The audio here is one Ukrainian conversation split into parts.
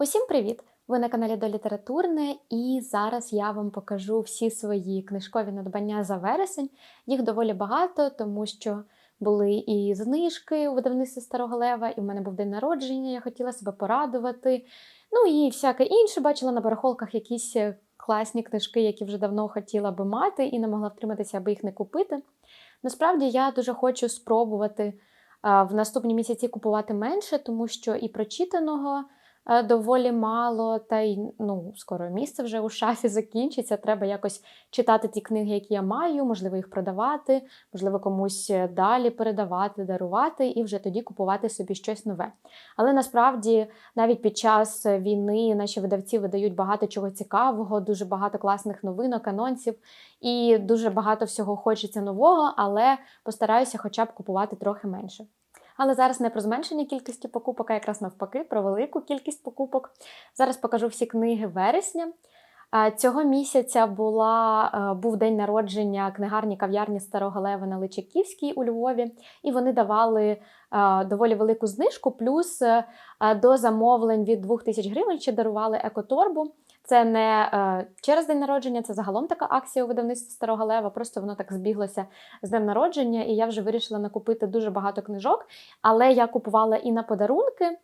Усім привіт! Ви на каналі до Літературне, і зараз я вам покажу всі свої книжкові надбання за вересень. Їх доволі багато, тому що були і знижки у видавництві Старого Лева, і в мене був день народження, я хотіла себе порадувати. Ну і всяке інше бачила на барахолках якісь е, класні книжки, які вже давно хотіла би мати, і не могла втриматися, аби їх не купити. Насправді я дуже хочу спробувати в наступні місяці купувати менше, тому що і прочитаного доволі мало, та й ну, скоро місце вже у шафі закінчиться. Треба якось читати ті книги, які я маю, можливо, їх продавати, можливо, комусь е, далі передавати, дарувати, і вже тоді купувати собі щось нове. Але насправді навіть під час війни наші видавці видають багато чого цікавого, дуже багато класних новинок, анонсів, і дуже багато всього хочеться нового, але постараюся хоча б купувати трохи менше. Але зараз не про зменшення кількості покупок, а якраз навпаки, про велику кількість покупок. Зараз покажу всі книги вересня. Цього місяця була, е, був день народження книгарні кав'ярні Старого Лева на Личаківській у Львові, і вони давали е, доволі велику знижку, плюс е, до замовлень від 2000 гривень ще дарували екоторбу. Це не е, через день народження, це загалом така акція у видавництві Старого Лева. Просто воно так збіглося з днем народження, і я вже вирішила накупити дуже багато книжок. Але я купувала і на подарунки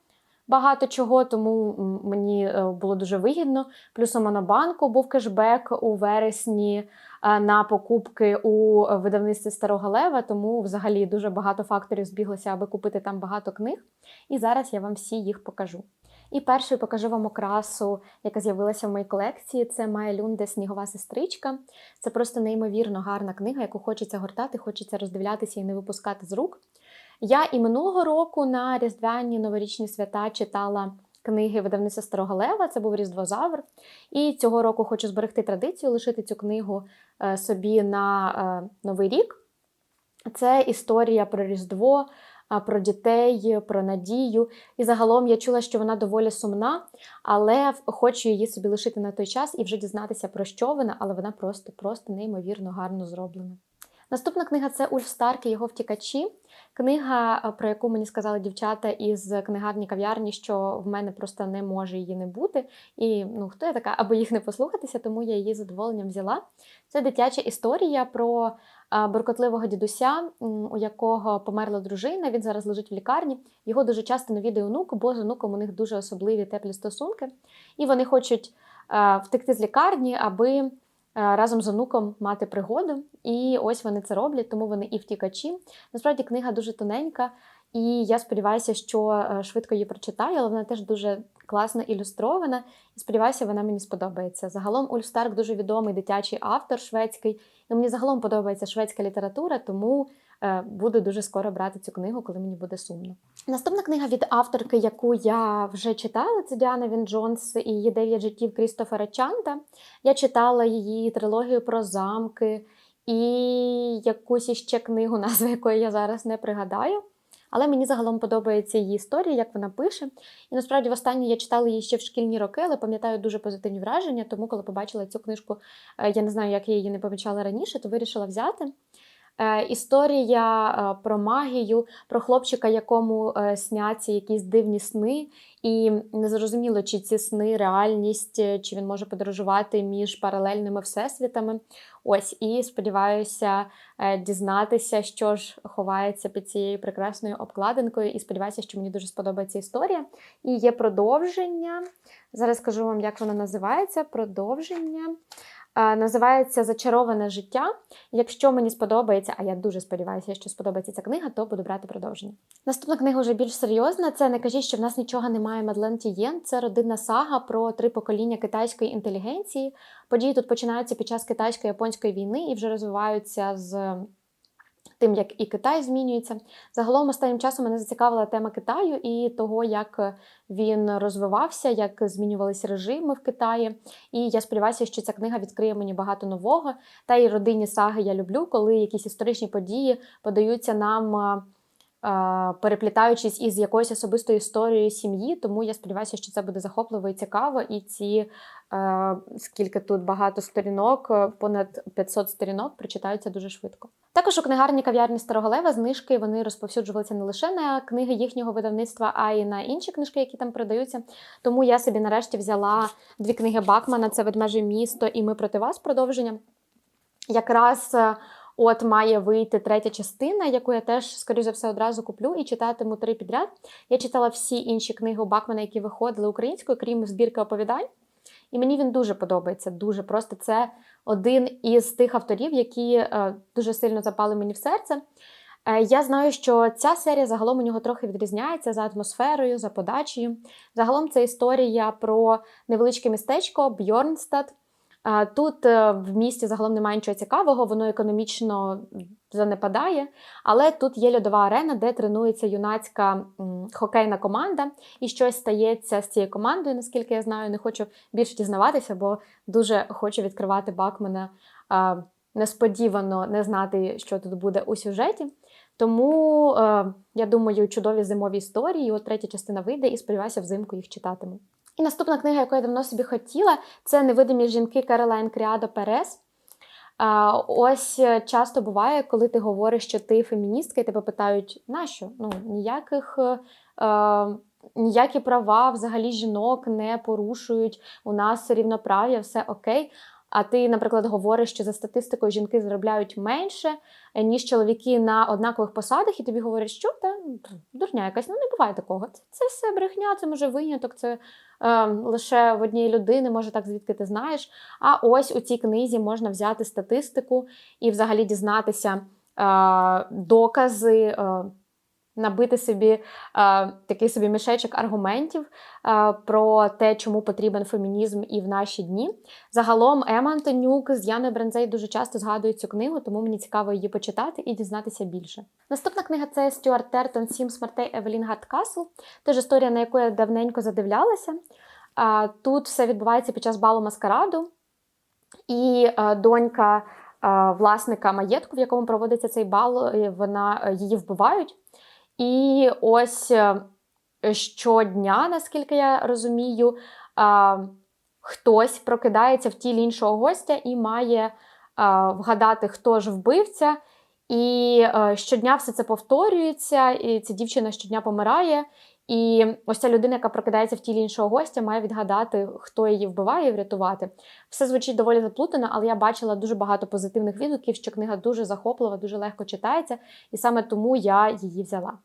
багато чого, тому мені е, було дуже вигідно. Плюс у Монобанку був кешбек у вересні е, на покупки у видавництві Старого Лева, тому взагалі дуже багато факторів збіглося, аби купити там багато книг. І зараз я вам всі їх покажу. І першою покажу вам окрасу, яка з'явилася в моїй колекції. Це Майя Люнде Снігова сестричка. Це просто неймовірно гарна книга, яку хочеться гортати, хочеться роздивлятися і не випускати з рук. Я і минулого року на різдвяні новорічні свята читала книги видавництва Старого Лева, це був Різдвозавр. І цього року хочу зберегти традицію, лишити цю книгу е, собі на е, Новий рік. Це історія про Різдво, про дітей, про надію. І загалом я чула, що вона доволі сумна, але хочу її собі лишити на той час і вже дізнатися, про що вона, але вона просто, просто неймовірно гарно зроблена. Наступна книга це Ульф Старк і його втікачі. Книга, про яку мені сказали дівчата із книгарні кав'ярні, що в мене просто не може її не бути. І ну, хто я така, аби їх не послухатися, тому я її задоволенням взяла. Це дитяча історія про буркотливого дідуся, у якого померла дружина. Він зараз лежить в лікарні. Його дуже часто навідує онук, бо з онуком у них дуже особливі теплі стосунки. І вони хочуть втекти з лікарні, аби разом з онуком мати пригоду. І ось вони це роблять, тому вони і втікачі. Насправді книга дуже тоненька, і я сподіваюся, що е, швидко її прочитаю, але вона теж дуже класно ілюстрована. І сподіваюся, вона мені сподобається. Загалом Ульф Старк дуже відомий дитячий автор шведський. І мені загалом подобається шведська література, тому е, буду дуже скоро брати цю книгу, коли мені буде сумно. Наступна книга від авторки, яку я вже читала, це Діана Він Джонс і її дев'ять життів Крістофера Чанта. Я читала її трилогію про замки і якусь іще книгу, назву якої я зараз не пригадаю. Але мені загалом подобається її історія, як вона пише. І насправді, востаннє я читала її ще в шкільні роки, але пам'ятаю дуже позитивні враження. Тому, коли побачила цю книжку, е, я не знаю, як я її не помічала раніше, то вирішила взяти. Е, Історія е, про магію, про хлопчика, якому е, сняться якісь дивні сни, і незрозуміло, чи ці сни реальність, чи він може подорожувати між паралельними всесвітами. Ось і сподіваюся дізнатися, що ж ховається під цією прекрасною обкладинкою. І сподіваюся, що мені дуже сподобається історія. І є продовження. Зараз скажу вам, як воно називається. Продовження. Називається Зачароване життя. Якщо мені сподобається, а я дуже сподіваюся, що сподобається ця книга, то буду брати продовження. Наступна книга вже більш серйозна. Це не кажіть, що в нас нічого немає Мадлен Тієн. Це родинна сага про три покоління китайської інтелігенції. Події тут починаються під час китайсько-японської війни і вже розвиваються з тим, як і Китай змінюється. Загалом останнім часом мене зацікавила тема Китаю і того, як він розвивався, як змінювалися режими в Китаї. І я сподіваюся, що ця книга відкриє мені багато нового. Та й родинні саги я люблю, коли якісь історичні події подаються нам. Переплітаючись із якоюсь особистою історією сім'ї. Тому я сподіваюся, що це буде захопливо і цікаво. І ці е, скільки тут багато сторінок, е, понад 500 сторінок, прочитаються дуже швидко. Також у книгарні кав'ярні Староголева знижки вони розповсюджувалися не лише на книги їхнього видавництва, а й на інші книжки, які там продаються. Тому я собі нарешті взяла дві книги Бакмана: це Ведмеже місто і Ми проти вас продовження. Якраз е, от має вийти третя частина, яку я теж, скоріш за все, одразу куплю і читатиму три підряд. Я читала всі інші книги у Бакмана, які виходили українською, крім збірки оповідань. І мені він дуже подобається. Дуже просто це один із тих авторів, які е, дуже сильно запали мені в серце. Е, я знаю, що ця серія загалом у нього трохи відрізняється за атмосферою, за подачею. Загалом це історія про невеличке містечко Бьорнстад. Тут е, в місті загалом немає нічого цікавого, воно економічно занепадає, але тут є льодова арена, де тренується юнацька хокейна команда, і щось стається з цією командою, наскільки я знаю. Не хочу більше дізнаватися, бо дуже хочу відкривати Бакмана несподівано не знати, що тут буде у сюжеті. Тому е, я думаю, чудові зимові історії. От третя частина вийде, і сподіваюся, взимку їх читатиму. І наступна книга, яку я давно собі хотіла, це Невидимі жінки Каролайн Кріадо Перес. Ось е, часто буває, коли ти говориш, що ти феміністка, і тебе питають, нащо? Ну, ніяких. е, е, Ніякі права взагалі жінок не порушують, у нас рівноправ'я, все окей. А ти, наприклад, говориш, що за статистикою жінки заробляють менше, ніж чоловіки на однакових посадах, і тобі говорять, що та дурня якась, ну не буває такого. Це, це все брехня, це може виняток, це е, лише в одній людини, може так, звідки ти знаєш. А ось у цій книзі можна взяти статистику і взагалі дізнатися е, докази. Е, Набити собі е, такий собі мішечок аргументів е, про те, чому потрібен фемінізм і в наші дні. Загалом Ема Антонюк з Яною Брензей дуже часто згадують цю книгу, тому мені цікаво її почитати і дізнатися більше. Наступна книга це Стюарт Тертон Сім смертей Евелін Гардкасл. Теж історія, на яку я давненько задивлялася. Е, тут все відбувається під час балу маскараду, і е, донька е, власника маєтку, в якому проводиться цей бал, вона е, її вбивають. І ось е, щодня, наскільки я розумію, хтось прокидається в тілі іншого гостя і має вгадати, хто ж вбивця. І е, щодня все це повторюється, і ця дівчина щодня помирає. І ось ця людина, яка прокидається в тілі іншого гостя, має відгадати, хто її вбиває і врятувати. Все звучить доволі заплутано, але я бачила дуже багато позитивних відгуків, що книга дуже захоплива, дуже легко читається, і саме тому я її взяла.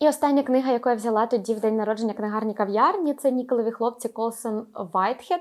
І остання книга, яку я взяла тоді в день народження книгарні кав'ярні, це Ніколеві хлопці Колсон Вайтхед.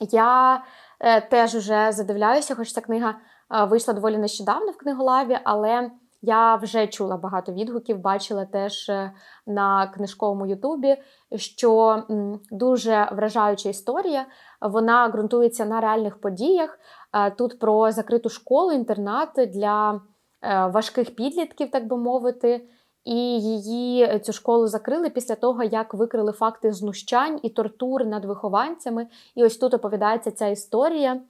Я е, теж вже задивляюся, хоч ця книга е, вийшла доволі нещодавно в книголаві, але я вже чула багато відгуків, бачила теж е, на книжковому Ютубі, що дуже вражаюча історія. Вона ґрунтується на реальних подіях. Е, Тут про закриту школу, інтернат для е, важких підлітків, так би мовити. І її цю школу закрили після того, як викрили факти знущань і тортур над вихованцями. І ось тут оповідається ця історія.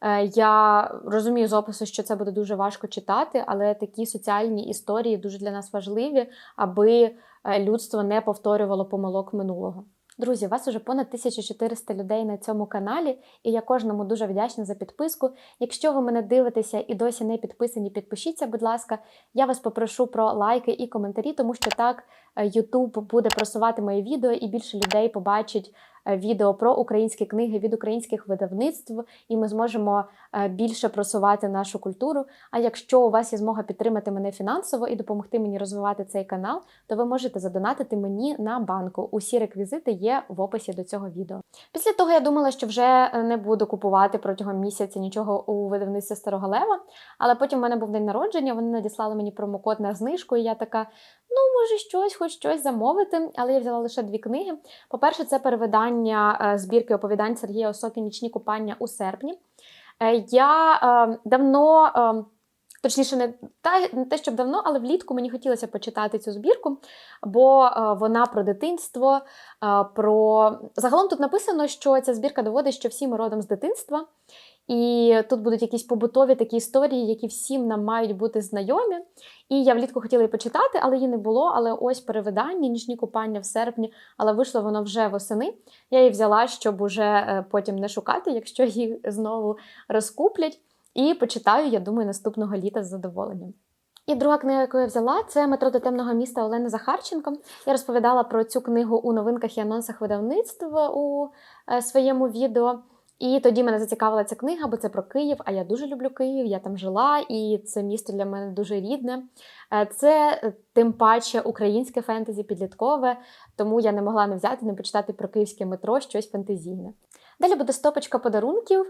Е, Я розумію з опису, що це буде дуже важко читати, але такі соціальні історії дуже для нас важливі, аби е, людство не повторювало помилок минулого. Друзі, вас уже понад 1400 людей на цьому каналі, і я кожному дуже вдячна за підписку. Якщо ви мене дивитеся і досі не підписані, підпишіться, будь ласка. Я вас попрошу про лайки і коментарі, тому що так е, YouTube буде просувати мої відео, і більше людей побачить відео про українські книги від українських видавництв, і ми зможемо е, більше просувати нашу культуру. А якщо у вас є змога підтримати мене фінансово і допомогти мені розвивати цей канал, то ви можете задонатити мені на банку. Усі реквізити є в описі до цього відео. Після того я думала, що вже не буду купувати протягом місяця нічого у видавництві Старого Лева, але потім в мене був день народження, вони надіслали мені промокод на знижку, і я така. Ну, може, щось, хоч щось замовити, але я взяла лише дві книги. По-перше, це перевидання е, збірки оповідань Сергія Осоки Нічні купання у серпні. Е, Я е, давно, точніше, не, те, щоб давно, але влітку мені хотілося почитати цю збірку, бо вона про дитинство. про... Загалом тут написано, що ця збірка доводить, що всі ми родом з дитинства. І тут будуть якісь побутові такі історії, які всім нам мають бути знайомі. І я влітку хотіла її почитати, але її не було. Але ось перевидання, нічні купання в серпні, але вийшло воно вже восени. Я її взяла, щоб уже е, потім не шукати, якщо її знову розкуплять. І почитаю, я думаю, наступного літа з задоволенням. І друга книга, яку я взяла, це метро до темного міста Олени Захарченко. Я розповідала про цю книгу у новинках і анонсах видавництва у е, своєму відео. І тоді мене зацікавила ця книга, бо це про Київ. А я дуже люблю Київ, я там жила, і це місто для мене дуже рідне. Е, Це е, тим паче українське фентезі підліткове, тому я не могла не взяти, не почитати про київське метро щось фентезійне. Далі буде стопочка подарунків.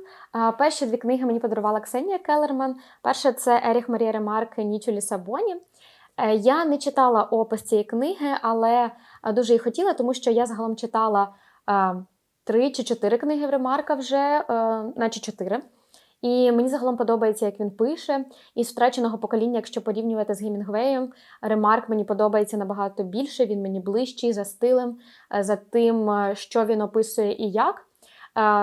Перші дві книги мені подарувала Ксенія Келерман. Перша це Еріх Марія Ремарк Ніч у Лісабоні. Е, Я не читала опис цієї книги, але е, дуже її хотіла, тому що я загалом читала е, три чи чотири книги в Ремарка вже, е, наче чотири. І мені загалом подобається, як він пише. Із втраченого покоління, якщо порівнювати з Гемінгвеєм, Ремарк мені подобається набагато більше. Він мені ближчий за стилем, е, за тим, е, що він описує і як.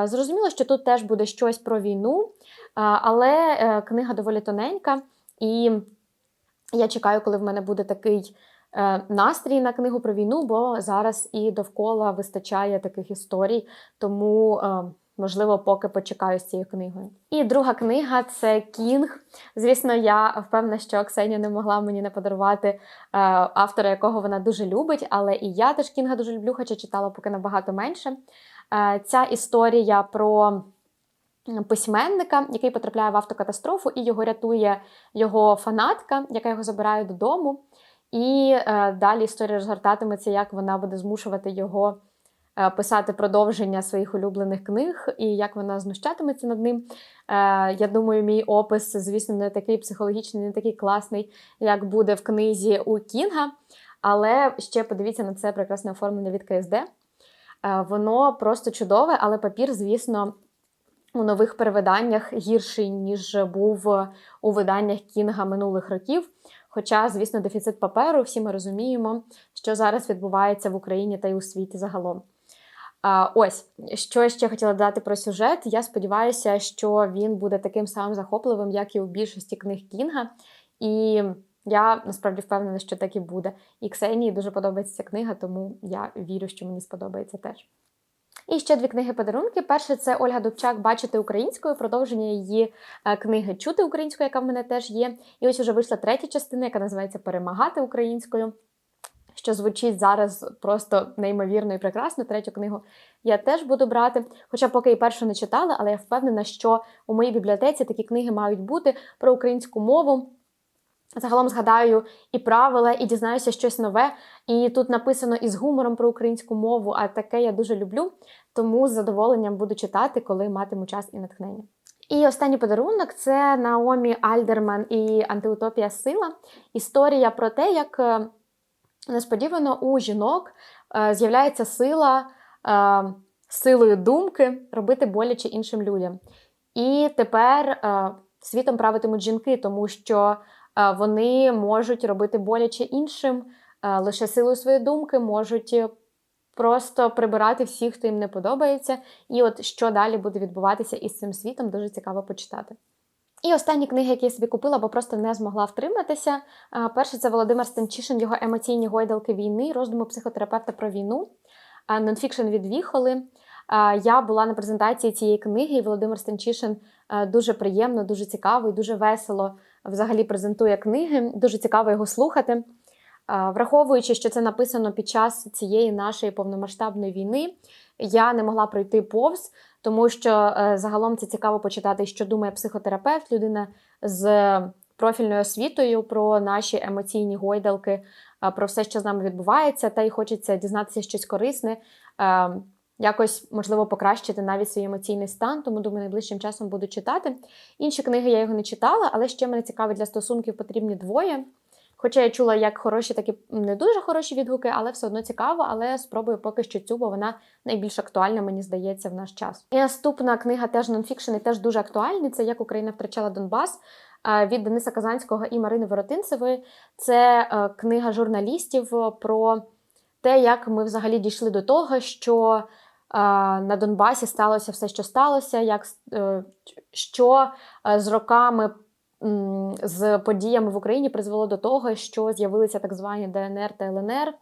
Зрозуміло, що тут теж буде щось про війну, але книга доволі тоненька, і я чекаю, коли в мене буде такий настрій на книгу про війну, бо зараз і довкола вистачає таких історій, тому. е, Можливо, поки почекаю з цією книгою. І друга книга це Кінг. Звісно, я впевнена, що Ксенія не могла мені не подарувати е, автора, якого вона дуже любить, але і я теж Кінга дуже люблю, хоча читала поки набагато менше. Е, Ця історія про письменника, який потрапляє в автокатастрофу, і його рятує його фанатка, яка його забирає додому. І е, далі історія розгортатиметься, як вона буде змушувати його е, писати продовження своїх улюблених книг, і як вона знущатиметься над ним. Е, я думаю, мій опис, звісно, не такий психологічний, не такий класний, як буде в книзі у Кінга. Але ще подивіться на це прекрасне оформлення від КСД. Воно просто чудове, але папір, звісно, у нових перевиданнях гірший, ніж був у виданнях Кінга минулих років. Хоча, звісно, дефіцит паперу, всі ми розуміємо, що зараз відбувається в Україні та й у світі загалом. А, ось, що я ще хотіла додати про сюжет. Я сподіваюся, що він буде таким самим захопливим, як і у більшості книг Кінга. І я насправді впевнена, що так і буде. І Ксенії дуже подобається ця книга, тому я вірю, що мені сподобається теж. І ще дві книги-подарунки. Перше це Ольга Дубчак Бачити українською, продовження її е, книги Чути українською, яка в мене теж є. І ось уже вийшла третя частина, яка називається Перемагати українською. Що звучить зараз просто неймовірно і прекрасно. Третю книгу я теж буду брати. Хоча поки і першу не читала, але я впевнена, що у моїй бібліотеці такі книги мають бути про українську мову. Загалом згадаю і правила, і дізнаюся щось нове. І тут написано із гумором про українську мову, а таке я дуже люблю, тому з задоволенням буду читати, коли матиму час і натхнення. І останній подарунок це Наомі Альдерман і Антиутопія Сила. Історія про те, як е, несподівано у жінок е, з'являється сила е, силою думки робити боляче іншим людям. І тепер світом правитимуть жінки, тому що вони можуть робити боляче іншим лише силою своєї думки, можуть е, просто прибирати всіх, хто їм не подобається. І от що далі буде відбуватися із цим світом, дуже цікаво почитати. І останні книги, які я собі купила, бо просто не змогла втриматися. Перше це Володимир Станчишин, його емоційні гойдалки війни, роздуми психотерапевта про війну, нонфікшн від Віхоли. Я була на презентації цієї книги, і Володимир Станчишин дуже приємно, дуже цікаво і дуже весело взагалі презентує книги. Дуже цікаво його слухати. Враховуючи, що це написано під час цієї нашої повномасштабної війни, я не могла пройти повз, тому що е, загалом це цікаво почитати, що думає психотерапевт, людина з профільною освітою про наші емоційні гойдалки, е, про все, що з нами відбувається, та й хочеться дізнатися щось корисне, е, якось можливо покращити навіть свій емоційний стан. Тому думаю, найближчим часом буду читати. Інші книги я його не читала, але ще мене цікавить для стосунків потрібні двоє. Хоча я чула як хороші, так і не дуже хороші відгуки, але все одно цікаво. Але спробую поки що цю, бо вона найбільш актуальна, мені здається, в наш час. І наступна книга теж нонфікшн і теж дуже актуальна. Це як Україна втрачала Донбас е, від Дениса Казанського і Марини Воротинцевої. Це е, книга журналістів про те, як ми взагалі дійшли до того, що на Донбасі сталося все, що сталося, як, е, що е, з роками з подіями в Україні призвело до того, що з'явилися так звані ДНР та ЛНР.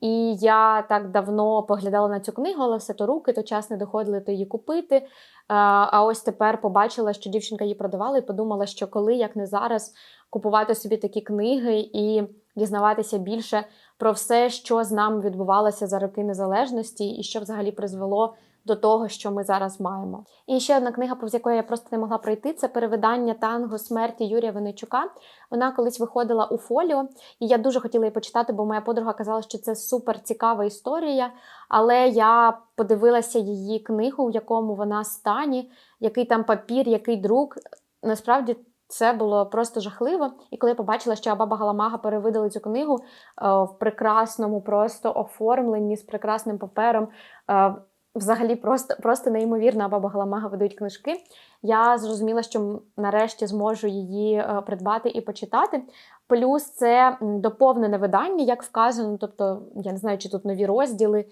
І я так давно поглядала на цю книгу, але все то руки, то час не доходили то її купити. А ось тепер побачила, що дівчинка її продавала, і подумала, що коли, як не зараз, купувати собі такі книги і дізнаватися більше про все, що з нами відбувалося за роки незалежності, і що взагалі призвело до того, що ми зараз маємо. І ще одна книга, повз якої я просто не могла пройти, це перевидання танго смерті Юрія Винничука. Вона колись виходила у фоліо, і я дуже хотіла її почитати, бо моя подруга казала, що це супер цікава історія. Але я подивилася її книгу, в якому вона стані, який там папір, який друк. Насправді. Це було просто жахливо. І коли я побачила, що Абаба Галамага перевидали цю книгу е, в прекрасному просто оформленні з прекрасним папером, е, взагалі просто просто неймовірно Абаба Галамага видають книжки. Я зрозуміла, що нарешті зможу її е, придбати і почитати. Плюс це доповнене видання, як вказано. Тобто, я не знаю, чи тут нові розділи,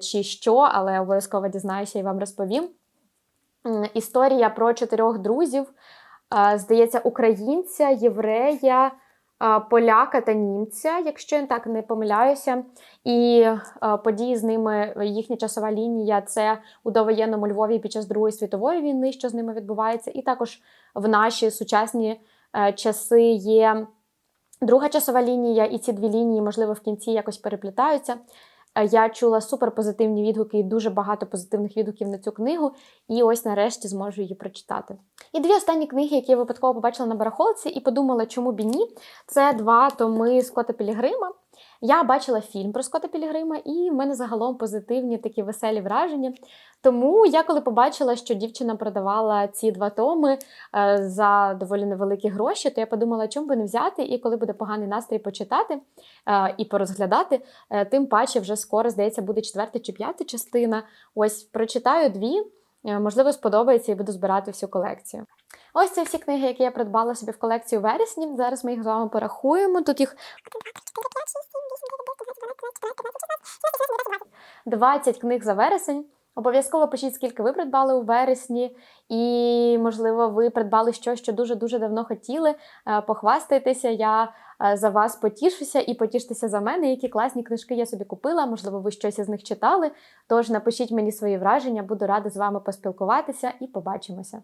чи що, але обов'язково дізнаюся і вам розповім. Історія про чотирьох друзів здається, українця, єврея, поляка та німця, якщо я так не помиляюся. І події з ними, їхня часова лінія це у довоєнному Львові під час Другої світової війни, що з ними відбувається, і також в наші сучасні е, часи є друга часова лінія, і ці дві лінії, можливо, в кінці якось переплітаються. Е, Я чула суперпозитивні відгуки і дуже багато позитивних відгуків на цю книгу, і ось нарешті зможу її прочитати. І дві останні книги, які я випадково побачила на барахолці, і подумала, чому б і ні. Це два томи Скотта Пілігрима. Я бачила фільм про Скотта Пілігрима, і в мене загалом позитивні такі веселі враження. Тому я, коли побачила, що дівчина продавала ці два томи е, за доволі невеликі гроші, то я подумала, чому би не взяти, і коли буде поганий настрій почитати е, і порозглядати, е, тим паче вже скоро, здається, буде четверта чи п'ята частина. Ось прочитаю дві. Можливо, сподобається і буду збирати всю колекцію. Ось це всі книги, які я придбала собі в колекцію вересні. Зараз ми їх з вами порахуємо. Тут їх 20 книг за вересень. Обов'язково пишіть, скільки ви придбали у вересні, і, можливо, ви придбали щось, що дуже-дуже давно хотіли. Е, Похвастайтеся, я е, за вас потішуся і потіштеся за мене, які класні книжки я собі купила. Можливо, ви щось із них читали. Тож напишіть мені свої враження, буду рада з вами поспілкуватися і побачимося.